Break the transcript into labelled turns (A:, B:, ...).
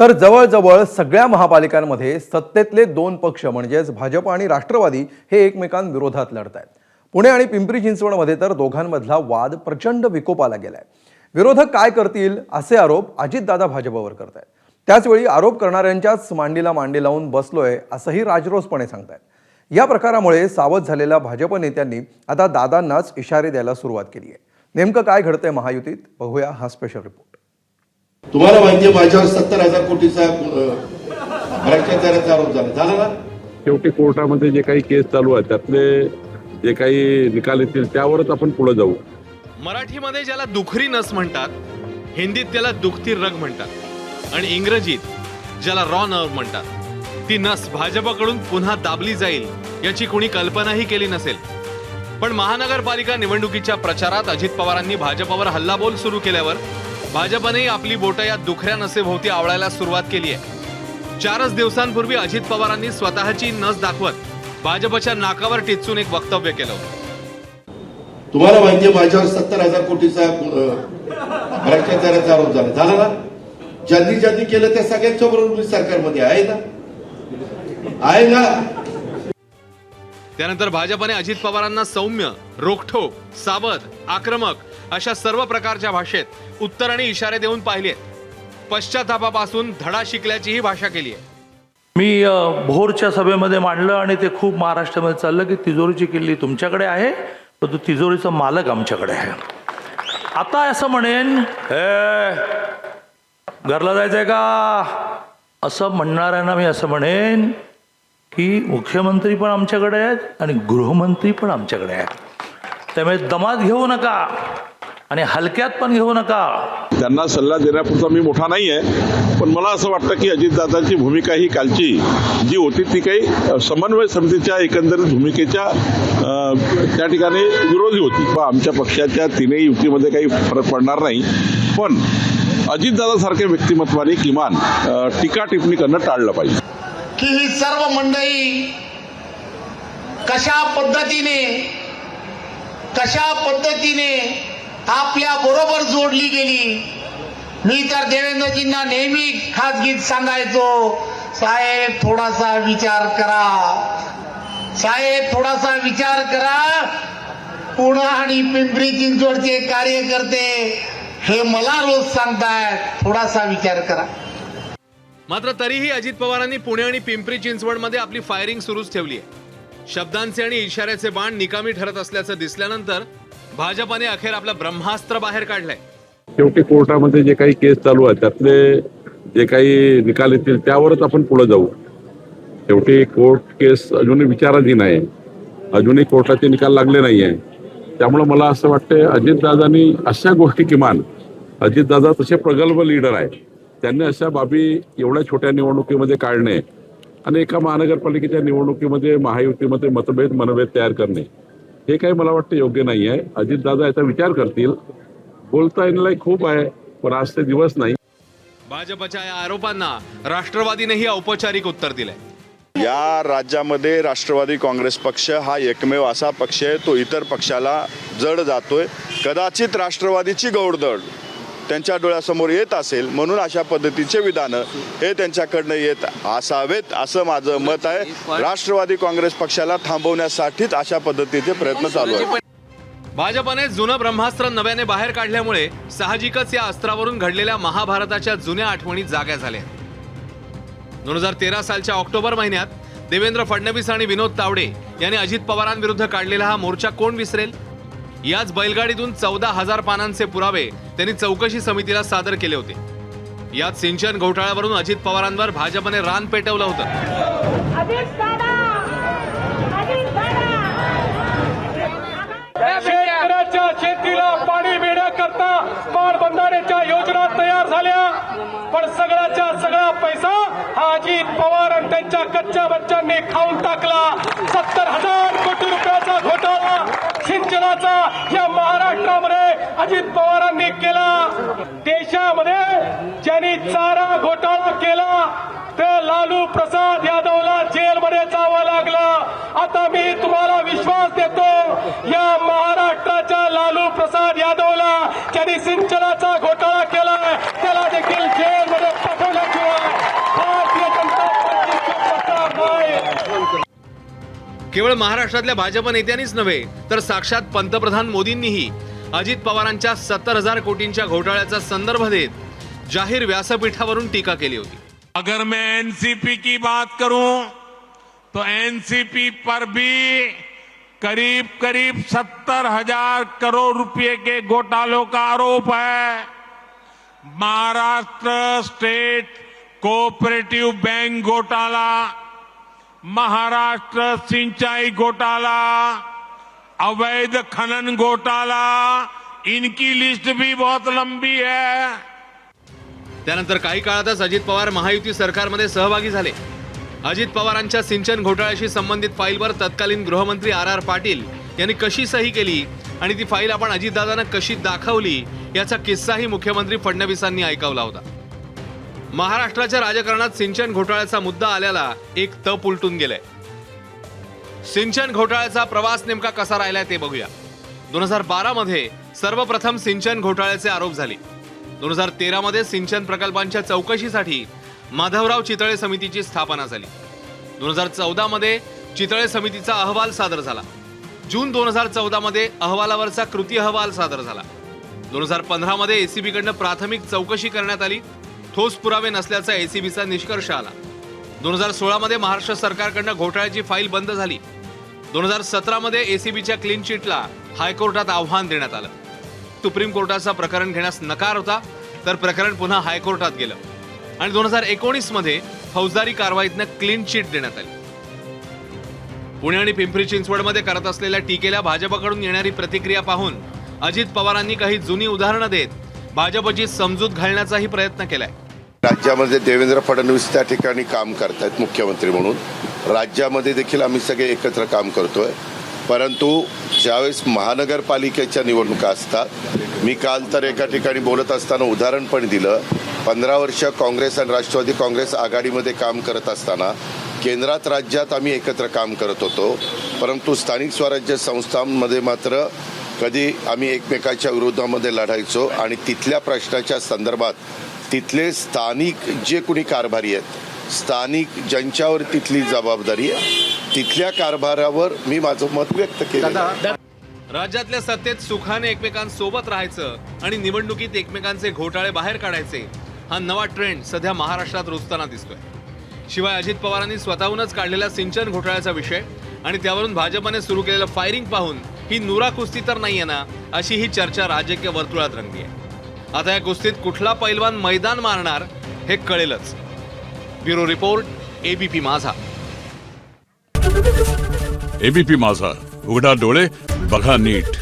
A: तर जवळजवळ सगळ्या महापालिकांमध्ये सत्तेतले दोन पक्ष म्हणजेच भाजप आणि राष्ट्रवादी हे एकमेकांविरोधात लढत आहेत पुणे आणि पिंपरी चिंचवडमध्ये तर दोघांमधला वाद प्रचंड विकोपाला गेलाय. विरोधक काय करतील असे आरोप अजितदादा भाजपवर करत आहेत त्याचवेळी आरोप करणाऱ्यांच्याच मांडीला मांडी लावून बसलोय असंही राजरोसपणे सांगतायत. या प्रकारामुळे सावध झालेल्या भाजप नेत्यांनी आता दादांनाच इशारे द्यायला सुरुवात केली आहे नेमकं काय घडतंय महायुतीत? बघूया हा स्पेशल रिपोर्ट
B: तुम्हाला माहिती आहे माझ्यावर सत्तर हजार कोटीचा भ्रष्टाचाराचा आरोप झाला. झाला ना?
C: शेवटी कोर्टामध्ये जे काही केस चालू आहे त्यातले जे काही निकाल येतील त्यावरच आपण पुढे जाऊ.
D: मराठीमध्ये ज्याला दुखरी नस म्हणतात हिंदीत त्याला दुखती रग म्हणतात आणि इंग्रजीत ज्याला रॉ नर्व म्हणतात. ती नस भाजपकडून पुन्हा दाबली जाईल याची कोणी कल्पनाही केली नसेल. पण महानगरपालिका निवडणुकीच्या प्रचारात अजित पवारांनी भाजपवर हल्लाबोल सुरू केल्यावर भाजपनेही आपली बोटं या दुखऱ्या नसेभोवती आवळायला सुरुवात केली आहे चारच दिवसांपूर्वी अजित पवारांनी स्वतःची नस दाखवत भाजपच्या नाकावर टिचून एक वक्तव्य केलं होतं.
B: तुम्हाला माहिती आहे माझ्यावर सत्तर हजार कोटीचा भ्रष्टाचाराचा आरोप झाला. झाला ना? ज्यांनी ज्यांनी केलं त्या सगळ्यांच्या बरोबर मी सरकारमध्ये आहे ना? आहे ना?
D: त्यानंतर भाजपने अजित पवारांना सौम्य रोखठोक सावध आक्रमक अशा सर्व प्रकारच्या भाषेत उत्तर आणि इशारे देऊन पाहिले पश्चातापापासून धडा शिकल्याचीही भाषा केली आहे.
E: मी भोरच्या सभेमध्ये मांडलं आणि ते खूप महाराष्ट्रामध्ये चाललं की तिजोरीची किल्ली तुमच्याकडे आहे परंतु तिजोरीचा मालक आमच्याकडे आहे. आता असं म्हणेन घरला जायचंय का? असं म्हणणाऱ्यांना मी असं म्हणेन की मुख्यमंत्री पण आमच्याकडे आहेत आणि गृहमंत्री पण आमच्याकडे आहेत. त्यामुळे दमात घेऊ नका आणि हलक्यात पण घेऊ नका.
C: त्यांना सल्ला देण्यापुरता मी मोठा नाही आहे पण मला असं वाटतं की अजितदादांची भूमिका ही कालची जी होती ती काही समन्वय समितीच्या एकंदरीत भूमिकेच्या त्या ठिकाणी विरोधी होती. पण आमच्या पक्षाच्या तिन्ही युतीमध्ये काही फरक पडणार नाही. पण अजितदादासारख्या व्यक्तिमत्वाने किमान टीका टिप्पणी करणं टाळलं पाहिजे.
F: की ही सर्व मंडळी कशा पद्धतीने कशा पद्धतीने आपल्या बरोबर जोडली गेली मी तर देवेंद्रजींना नेहमी खाजगीत सांगायचो साहेब थोडासा विचार करा. साहेब थोडासा विचार करा. पुणे आणि पिंपरी चिंचवडचे कार्यकर्ते हे मला रोज सांगतायत थोडासा विचार करा.
D: मात्र तरीही अजित पवारांनी पुणे आणि पिंपरी चिंचवडमध्ये आपली फायरिंग सुरूच ठेवली आहे. शब्दांचे आणि इशाऱ्याचे बाण निकामी ठरत असल्याचं दिसल्यानंतर भाजपाने अखेर आपलं ब्रह्मास्त्र बाहेर काढलंय.
C: शेवटी कोर्टामध्ये जे काही केस चालू आहे त्यातले जे काही निकाल येतील त्यावरच आपण पुढे जाऊ. शेवटी कोर्ट केस अजूनही विचाराधीन आहे. अजूनही कोर्टाचे निकाल लागले नाही आहे त्यामुळे मला असं वाटतं अजितदादांनी अशा गोष्टी किमान अजितदादा तसे प्रगल्भ लीडर आहे त्यांनी अशा बाबी एवढ्या छोट्या निवडणुकीमध्ये काढणे आणि एका महानगरपालिकेच्या निवडणुकीमध्ये महायुतीमध्ये मतभेद मनभेद तयार करणे हे काही मला वाटतं योग्य नाही आहे. अजितदादा याचा विचार करतील. बोलता येण्यालाही खूप आहे पण आज ते दिवस नाही.
D: भाजपच्या या आरोपांना राष्ट्रवादीनेही औपचारिक उत्तर दिलंय.
G: या राज्यामध्ये राष्ट्रवादी काँग्रेस पक्ष हा एकमेव असा पक्ष आहे तो इतर पक्षाला जड जातोय. कदाचित राष्ट्रवादीची गौडदड. त्यांच्या डोळ्यासमोर येत असेल म्हणून अशा पद्धतीचे विधानं हे त्यांच्याकडनं येत असावेत असं माझं मत आहे. राष्ट्रवादी काँग्रेस पक्षाला थांबवण्यासाठीच अशा पद्धतीचे प्रयत्न चालू आहेत.
D: भाजपने जुनं ब्रह्मास्त्र नव्याने बाहेर काढल्यामुळे साहजिकच या अस्त्रावरून घडलेल्या महाभारताच्या जुन्या आठवणी जाग्या झाल्या. दोन हजार तेरा सालच्या ऑक्टोबर महिन्यात देवेंद्र फडणवीस आणि विनोद तावडे यांनी अजित पवारांविरुद्ध काढलेला हा मोर्चा कोण विसरेल? याच बैलगाडीतून चौदा हजार पानांचे पुरावे त्यांनी चौकशी समितीला सादर केले होते. यात सिंचन घोटाळ्यावरून अजित पवारांवर भाजपने रान पेटवलं होतं.
H: शेतीला पाणी मिळण्याकरता पाटबंधाऱ्याच्या योजना तयार झाल्या. पण सगळ्याच्या सगळा पैसा हा अजित पवार आणि त्यांच्या कच्च्या बच्चांनी खाऊन टाकला. सत्तर हजार कोटी रुपयाचा घोटाळा. सिंचनाचा या महाराष्ट्रामध्ये अजित पवारांनी केला. देशामध्ये ज्यांनी चारा घोटाळा केला ते लालू प्रसाद यादवला जेलमध्ये जावं लागलं. आता मी तुम्हाला विश्वास देतो या महाराष्ट्राच्या लालू प्रसाद यादवला ज्यांनी सिंचनाचा घोटाळा केलाय त्याला देखील जेलमध्ये पाठवल्याशिवाय
D: केवळ महाराष्ट्रातल्या भाजप नेत्यांनीच नव्हे तर साक्षात पंतप्रधान मोदींनीही अजित पवारांच्या सत्तर हजार कोटींच्या घोटाळ्याचा संदर्भ देत जाहीर व्यासपीठावरून टीका केली होती.
I: अगर मैं एनसीपी की बात करूं तो एनसीपी पर भी करीब करीब सत्तर हजार करोड़ रुपए के घोटालों का आरोप है। महाराष्ट्र स्टेट कोऑपरेटिव बैंक घोटाला महाराष्ट्र सिंचाई घोटाला अवैध खनन घोटाला इनकी लिस्ट भी बहुत लंबी है।
D: त्यानंतर काही काळातच अजित पवार महायुती सरकारमध्ये सहभागी झाले. अजित पवारांच्या सिंचन घोटाळ्याशी संबंधित फाईलवर तत्कालीन गृहमंत्री आर आर पाटील यांनी कशी सही केली आणि ती फाईल आपण अजितदादांना कशी दाखवली याचा किस्साही मुख्यमंत्री फडणवीसांनी ऐकवला होता. महाराष्ट्राच्या राजकारणात सिंचन घोटाळ्याचा मुद्दा आल्याला एक तप उलटून गेलाय. सिंचन घोटाळ्याचा प्रवास नेमका कसा राहिलाय ते बघूया. दोन हजार बारा मध्ये सर्वप्रथम सिंचन घोटाळ्याचे आरोप झाले. दोन हजार तेरा मध्ये सिंचन प्रकल्पांच्या चौकशीसाठी माधवराव चितळे समितीची स्थापना झाली. दोन हजार चौदा मध्ये चितळे समितीचा अहवाल सादर झाला. जून दोन हजार चौदा मध्ये अहवालावरचा कृती अहवाल सादर झाला. दोन हजार पंधरा मध्ये एसीबी प्राथमिक चौकशी करण्यात आली. ठोस पुरावे नसल्याचा एसीबीचा निष्कर्ष आला. दोन हजार सोळामध्ये महाराष्ट्र सरकारकडनं घोटाळ्याची फाईल बंद झाली. दोन हजार सतरामध्ये एसीबीच्या क्लीन चिटला हायकोर्टात आव्हान देण्यात आलं. सुप्रीम कोर्टाचा प्रकरण घेण्यास नकार होता तर प्रकरण पुन्हा हायकोर्टात गेलं. आणि दोन हजार एकोणीसमध्ये फौजदारी कारवाईतनं क्लीन चिट देण्यात आली. पुणे आणि पिंपरी चिंचवडमध्ये करत असलेल्या टीकेला भाजपकडून येणारी प्रतिक्रिया पाहून अजित पवारांनी काही जुनी उदाहरणं देत भाजपची समजूत घालण्याचाही प्रयत्न केलाय.
B: राज्यामध्ये देवेंद्र फडणवीस त्या ठिकाणी काम करतायत मुख्यमंत्री म्हणून. राज्यामध्ये देखील आम्ही सगळे एकत्र काम करतोय. परंतु ज्यावेळेस महानगरपालिकेच्या निवडणुका असतात मी काल तर एका ठिकाणी बोलत असताना उदाहरण पण दिलं. पंधरा वर्ष काँग्रेस आणि राष्ट्रवादी काँग्रेस आघाडीमध्ये काम करत असताना केंद्रात राज्यात आम्ही एकत्र काम करत होतो. परंतु स्थानिक स्वराज्य संस्थांमध्ये मात्र कधी आम्ही एकमेकाच्या विरोधामध्ये लढायचो आणि तिथल्या प्रश्नाच्या संदर्भात तिथले स्थानिक जे कोणी कारभारी आहेत स्थानिक ज्यांच्यावर तिथली जबाबदारी आहे तिथल्या कारभारावर मी माझं मत व्यक्त केलं
D: राज्यातल्या सत्तेत सुखाने एकमेकांसोबत राहायचं आणि निवडणुकीत एकमेकांचे घोटाळे बाहेर काढायचे हा नवा ट्रेंड सध्या महाराष्ट्रात रुजताना दिसतोय. शिवाय अजित पवारांनी स्वतःहूनच काढलेला सिंचन घोटाळ्याचा विषय आणि त्यावरून भाजपने सुरू केलेलं फायरिंग पाहून ही नुरा कुस्ती तर नाही आहे ना अशी ही चर्चा राजकीय वर्तुळात रंगली आहे. आता या कुस्तीत कुठला पैलवान मैदान मारणार हे कळेलच. Bureau report ABP Majha.
J: ABP Majha. उघडा डोळे बघा नीट.